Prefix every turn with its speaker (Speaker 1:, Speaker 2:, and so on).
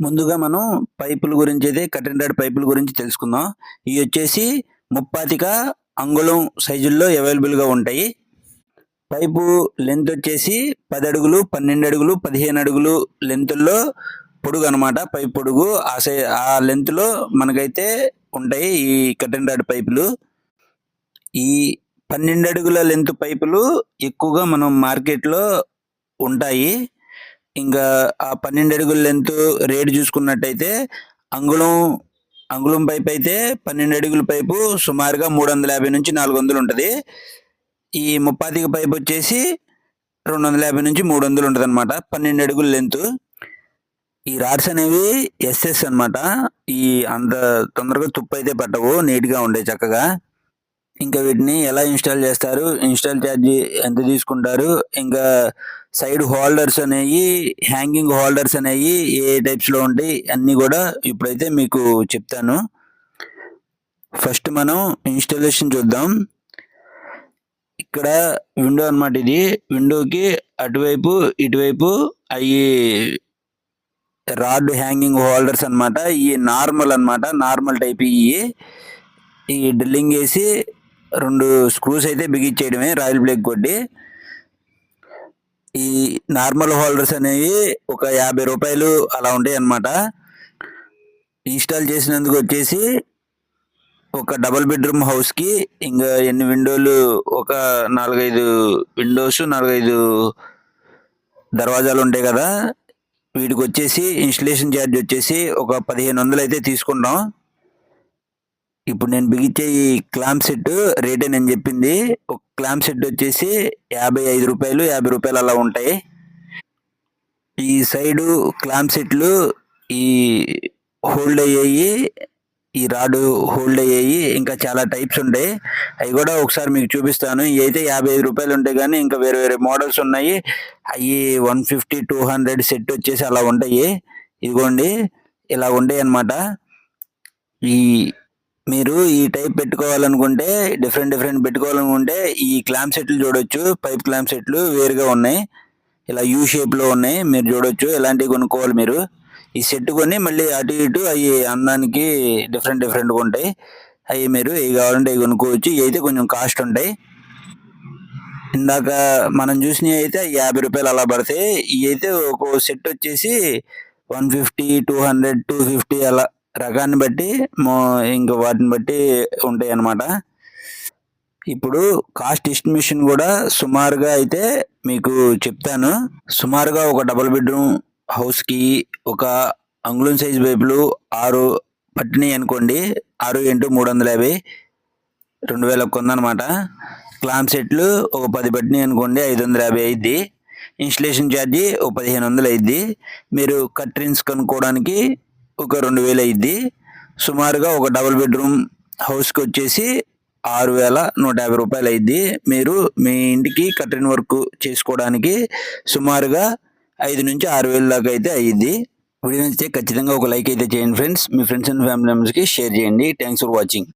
Speaker 1: ముందుగా మనం పైపుల గురించి అయితే కటెన్ రాడ్ పైపుల గురించి తెలుసుకుందాం. ఇవి వచ్చేసి ముప్పాతిక అంగుళం సైజుల్లో అవైలబుల్గా ఉంటాయి. పైపు లెంత్ వచ్చేసి పది అడుగులు పన్నెండు అడుగులు పదిహేను అడుగులు లెంత్లో పొడుగు అనమాట పైప్ పొడుగు. ఆ సై ఆ లెంత్లో మనకైతే ఉంటాయి ఈ కటెన్ రాడ్ పైపులు. ఈ పన్నెండు అడుగుల లెంత్ పైపులు ఎక్కువగా మనం మార్కెట్లో ఉంటాయి. ఇంకా ఆ పన్నెండు అడుగుల లెంత్ రేటు చూసుకున్నట్టయితే అంగుళం అంగుళం పైపు అయితే పన్నెండు అడుగుల పైపు సుమారుగా మూడు వందల యాభై నుంచి నాలుగు వందలు ఉంటుంది. ఈ ముప్పాతిక పైప్ వచ్చేసి రెండు వందల యాభై నుంచి మూడు వందలు ఉంటుంది అనమాట పన్నెండు అడుగుల లెంత్ ఈ రాడ్స్ అనేవి ఎస్ఎస్ అన్నమాట. ఈ అంత తొందరగా తుప్పు అయితే పట్టవు నీట్గా ఉండే చక్కగా. ఇంకా వీటిని ఎలా ఇన్స్టాల్ చేస్తారు? ఇన్స్టాల్ ఛార్జ్ ఎంత తీసుకుంటారు? ఇంకా సైడ్ హోల్డర్స్ అనేవి హ్యాంగింగ్ హోల్డర్స్ అనేవి ఏ టైప్స్లో ఉంటాయి? అన్నీ కూడా ఇప్పుడైతే మీకు చెప్తాను. ఫస్ట్ మనం ఇన్స్టాలేషన్ చూద్దాం. ఇక్కడ విండో అనమాట ఇది. విండోకి అటువైపు ఇటువైపు అవి రాడ్ హ్యాంగింగ్ హోల్డర్స్ అన్నమాట. ఈ నార్మల్ అన్నమాట. నార్మల్ టైప్ ఇవి. ఈ డ్రిల్లింగ్ వేసి రెండు స్క్రూస్ అయితే బిగించేయడమే రాయల్ బ్లేక్ కొట్టి ఈ నార్మల్ హోల్డర్స్ అనేవి ఒక యాభై రూపాయలు అలా ఉంటాయి అన్నమాట ఇన్స్టాల్ చేసినందుకు వచ్చేసి ఒక డబల్ బెడ్రూమ్ హౌస్కి ఇంకా ఎన్ని విండోలు? ఒక నాలుగైదు విండోస్ నాలుగైదు దర్వాజాలు ఉంటాయి కదా. వీటికి వచ్చేసి ఇన్స్టలేషన్ ఛార్జ్ వచ్చేసి ఒక పదిహేను వందలు అయితే తీసుకుంటాం. ఇప్పుడు నేను బిగించే ఈ క్లాంప్ సెట్ రేటే నేను చెప్పింది ఒక క్లాంప్ సెట్ వచ్చేసి యాభై ఐదు రూపాయలు యాభై రూపాయలు అలా ఉంటాయి. ఈ సైడు క్లాంప్ సెట్లు ఈ హోల్డ్ అయ్యాయి ఈ రాడ్ హోల్డ్ అయ్యాయి ఇంకా చాలా టైప్స్ ఉంటాయి. అవి కూడా ఒకసారి మీకు చూపిస్తాను. ఇవి అయితే యాభై ఐదు రూపాయలు ఉంటాయి కానీ ఇంకా వేరే వేరే మోడల్స్ ఉన్నాయి. అవి one fifty two hundred set వచ్చేసి అలా ఉంటాయి. ఇదిగోండి ఇలా ఉంటాయి అన్నమాట. ఈ మీరు ఈ టైప్ పెట్టుకోవాలనుకుంటే డిఫరెంట్ డిఫరెంట్ పెట్టుకోవాలనుకుంటే ఈ క్లాంప్ సెట్లు చూడొచ్చు. పైప్ క్లాంప్ సెట్లు వేరుగా ఉన్నాయి. ఇలా యూ షేప్లో ఉన్నాయి. మీరు చూడొచ్చు. ఇలాంటివి కొనుక్కోవాలి మీరు? ఈ సెట్ కొని మళ్ళీ అటు ఇటు అవి అన్నానికి డిఫరెంట్ డిఫరెంట్గా ఉంటాయి. అవి మీరు ఇవి కావాలంటే ఇవి కొనుక్కోవచ్చు. ఇవి అయితే కొంచెం కాస్ట్ ఉంటాయి. ఇందాక మనం చూసినవి అయితే యాభై రూపాయలు అలా పడతాయి. ఇవి అయితే ఒక సెట్ వచ్చేసి one fifty two hundred two fifty అలా రకాన్ని బట్టి మో- ఇంకా వాటిని బట్టి ఉంటాయి అన్నమాట ఇప్పుడు కాస్ట్ ఎస్టిమేషన్ కూడా సుమారుగా అయితే మీకు చెప్తాను. సుమారుగా ఒక డబుల్ బెడ్రూమ్ హౌస్కి ఒక అంగుళం సైజ్ పైపులు ఆరు పట్టినాయి అనుకోండి ఆరు ఇంటూ మూడు వందల యాభై రెండు వేల కొందనమాట క్లామ్ సెట్లు ఒక పది పట్టినాయి అనుకోండి ఐదు వందల యాభై అయింది ఇన్స్టలేషన్ ఛార్జీ ఒక పదిహేను వందలు అయింది మీరు కట్రిన్స్ కొనుక్కోవడానికి ఒక రెండు వేలు అయింది సుమారుగా ఒక డబుల్ బెడ్రూమ్ హౌస్కి వచ్చేసి ఆరు వేల నూట యాభై రూపాయలు అయింది మీరు మీ ఇంటికి కట్రిన్ వర్క్ చేసుకోవడానికి సుమారుగా ఐదు నుంచి ఆరు వేల దాకా అయితే అయ్యింది వీడియో నచ్చితే ఖచ్చితంగా ఒక లైక్ అయితే చేయండి ఫ్రెండ్స్. మీ ఫ్రెండ్స్ అండ్ ఫ్యామిలీ మెంబర్స్కి షేర్ చేయండి. Thanks for watching.